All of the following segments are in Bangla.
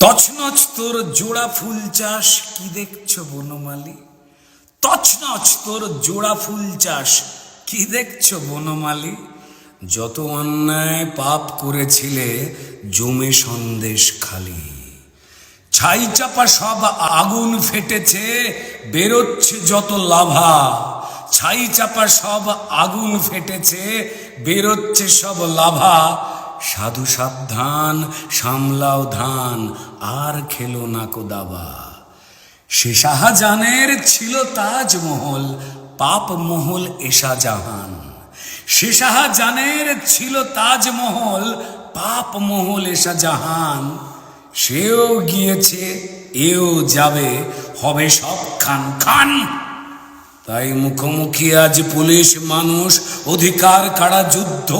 তছনছ তোর জোড়া ফুল চাষ, কি দেখছ বনমালী? তছনছ তোর জোড়া ফুল চাষ, কি দেখছ বনমালী? যত অন্যায় পাপ করেছিলে, জমে সন্দেশ খালি। ছাই চাপা সব আগুন ফেটেছে, বেরোচ্ছে যত লাভা। ছাই চাপা সব আগুন ফেটেছে, বেরোচ্ছে সব লাভা। সাধু সাবধান, সামলাও ধান, আর খেলো না কোদাবা সে শাহজাহানের ছিল তাজমহল, পাপ মহল এশা জাহান। সে শাহজাহানের ছিল তাজমহল, পাপ মহল এশা জাহান। সেও গিয়েছে, এও যাবে, হবে সব খান খান। তাই মুখোমুখি আজ পুলিশ মানুষ, অধিকার কাড়া যুদ্ধ।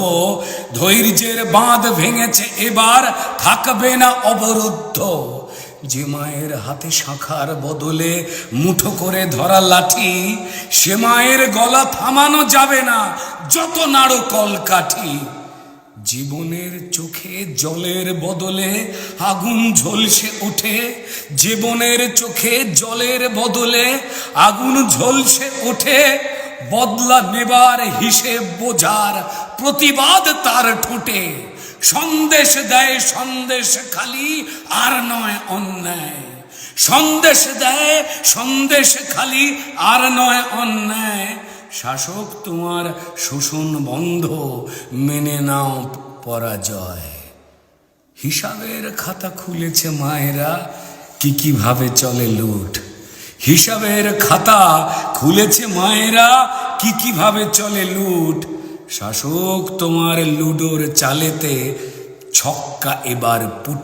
ধৈর্যের বাঁধ ভেঙেছে এবার, থাকবে না অবরুদ্ধ। যে মায়ের হাতে শাখার বদলে মুঠো করে ধরা লাঠি, সে মায়ের গলা থামানো যাবে না, যত নাড়ো কলকাঠি। জীবনের চোখে জলের বদলে আগুন ঝলসে ওঠে। জীবনের চোখে জলের বদলে আগুন ঝলসে ওঠে। বদলা নেবার হিসেব বোঝার প্রতিবাদ তার ঠোঁটে। সন্দেশ দেয়, সন্দেশ খালি, আর নয় অন্যায়। সন্দেশ দেয়, সন্দেশ খালি, আর নয় অন্যায়। শাসক তোমার শোষণ বন্ধ, মেনে নাও পরাজয়। হিসাবের খাতা খুলেছে মায়েরা, কি কীভাবে চলে লুট? হিসাবের খাতা খুলেছে মায়েরা, কি কীভাবে চলে লুট? শাসক তোমার লুডোর চালেতে ছক্কা এবার পুট।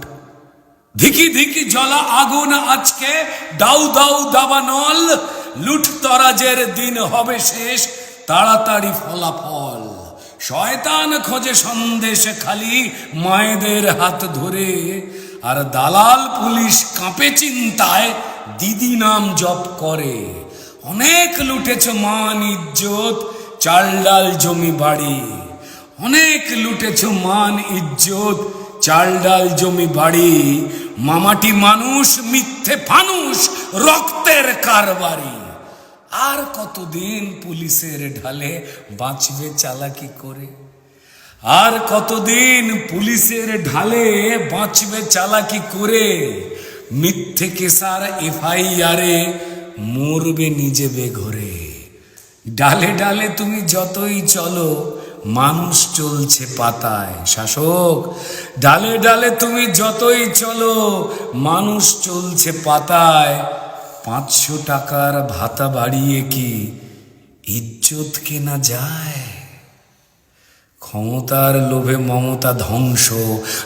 ধিকি ধিকি জ্বলা আগুন আজকে, দাউ দাউ দাবানল লুট তরাজের দিন হবে শেষ, তাড়াতাড়ি ফলাফল। শয়তান খোঁজে সন্দেশ খালি, মায়েদের হাত ধরে। আর দালাল পুলিশ কাঁপে চিন্তায়, দিদি নাম জপ করে। অনেক লুটেছ মান ইজ্জত চাল ডাল জমি বাড়ি। অনেক লুটেছ মান ইজ্জত চাল জমি বাড়ি। মামাটি মানুষ, মিথ্যে ফানুষ, রক্তের কারবারি। আর কতদিন পুলিশের ঢালে বাঁচবে চালাকি করে? আর কতদিন পুলিশের ঢালে বাঁচবে চালাকি করে? মিথ্যে কেসার এফআইআরে মরবে নিজে বেঘরে ডালে ডালে তুমি যতই চলো, মানুষ চলছে পাতায়। শাসক, ডালে ডালে তুমি যতই চলো, মানুষ চলছে পাতায়। পাঁচশো টাকার ভাতা বাড়িয়ে কি ইজ্জত কেনা যায়? ক্ষমতার লোভে মমতা ধ্বংস,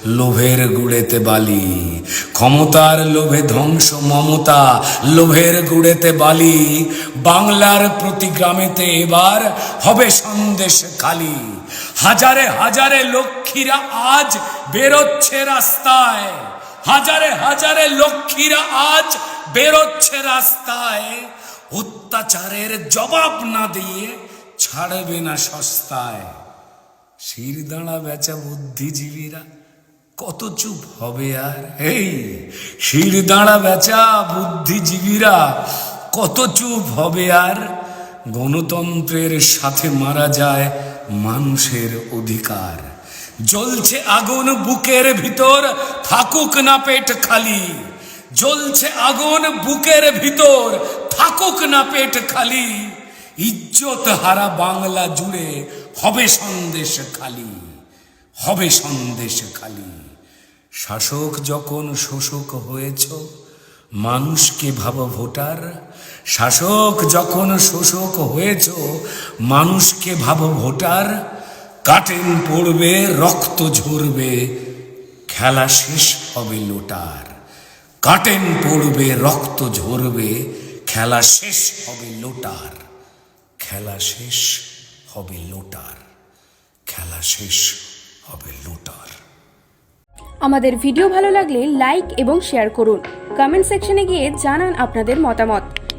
লোভের গুড়েতে বালি। ক্ষমতার লোভে ধ্বংস, মমতা লোভের গুড়েতে বালি। বাংলার প্রতি গ্রামেতে এবার হবে সন্দেশ খালি। হাজারে হাজারে লক্ষ্মীরা আজ বেরোচ্ছে রাস্তায়। হাজারে হাজারে লক্ষ্মীরা আজ বেরোচ্ছে রাস্তায়। অত্যাচারের জবাব না দিয়ে ছাড়বে না সস্তায়। শির দাঁড়া বেচা বুদ্ধিজীবীরা কত চুপ হবে আর? এই, শির দাঁড়া বেচা বুদ্ধিজীবীরা কত চুপ হবে আর? গণতন্ত্রের সাথে মারা যায় মানুষের অধিকার। জ্বলছে আগুন বুকের ভিতর, থাকুক না পেট খালি। জ্বলছে আগুন বুকের ভিতর, থাকুক না পেট খালি। ইজ্জত হারা বাংলা জুড়ে হবে সন্দেশ খালি, হবে সন্দেশ খালি। শাসক যখন শোষক হয়েছ, মানুষকে ভাব ভোটার। শাসক যখন শোষক হয়েছ, মানুষকে ভাব ভোটার। কাটেন পড়বে, রক্ত ঝরবে, খেলা শেষ হবে লোটার। কাটেন পড়বে, রক্ত ঝরবে, খেলা শেষ হবে লোটার। খেলা শেষ হবে লোটার। খেলা শেষ হবে লোটার। আমাদের ভিডিও ভালো লাগলে লাইক এবং শেয়ার করুন। কমেন্ট সেকশনে গিয়ে জানান আপনাদের মতামত।